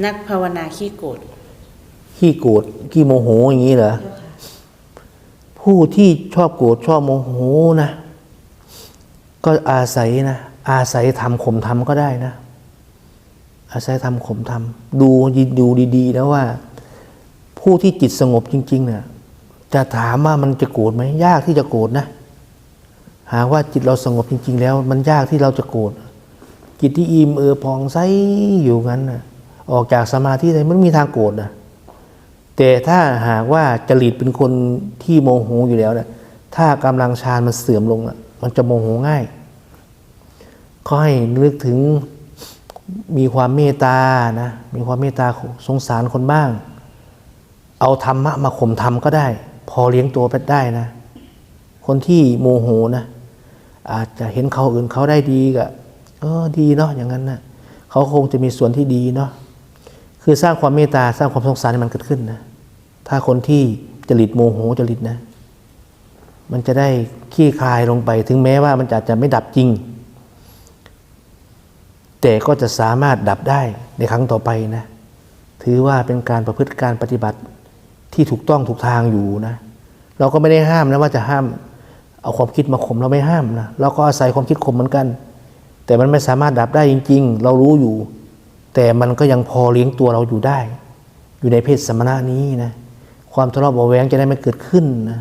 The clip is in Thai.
นักภาวนาขี้โกรธขี้โกรธขี้โมโหอย่างนี้เหรอผู้ที่ชอบโกรธชอบโมโหนะ ก็อาศัยนะ อาศัยทำข่มทำก็ได้นะ อาศัยทำข่มทำดูดูดีๆนะว่า ผู้ที่จิตสงบจริง ๆ เนี่ยจะถามว่ามันจะโกรธไหมยากที่จะโกรธนะ หาว่าจิตเราสงบจริง ๆ แล้ว มันยากที่เราจะโกรธจิตที่อิ่มเออพองใสอยู่งั้นนะ ออกจากสมาธิเลยมันมีทางโกรธนะแต่ถ้าหากว่าจริตเป็นคนที่โมโหอยู่แล้วเนี่ยถ้ากำลังฌานมันเสื่อมลงอะมันจะโมโหง่ายก็ให้นึกถึงมีความเมตตานะมีความเมตตาสงสารคนบ้าง เอาธรรมะมาข่มธรรมก็ได้ พอเลี้ยงตัวไปได้นะ คนที่โมโหนะอาจจะเห็นเขาอื่นเขาได้ดีก็เออดีเนาะอย่างนั้นนะเขาคงจะมีส่วนที่ดีเนาะ คือสร้างความเมตตาสร้างความสงสารให้มันเกิดขึ้นนะ ถ้าคนที่จริตโมโหจริตนะ มันจะได้ขี้คายลงไป ถึงแม้ว่ามันอาจจะไม่ดับจริง แต่ก็จะสามารถดับได้ในครั้งต่อไปนะ ถือว่าเป็นการประพฤติการปฏิบัติที่ถูกต้องถูกทางอยู่นะ เราก็ไม่ได้ห้ามนะว่าจะห้ามเอาความคิดมาข่มเราไม่ห้ามนะเราก็อาศัยความคิดข่มเหมือนกัน แต่มันไม่สามารถดับได้จริง ๆ เรารู้อยู่ แต่มันก็ยังพอเลี้ยงตัวเราอยู่ได้ อยู่ในเพศสมณะนี้นะ ความทะเลาะเบาะแวงจะได้ไม่เกิดขึ้นนะ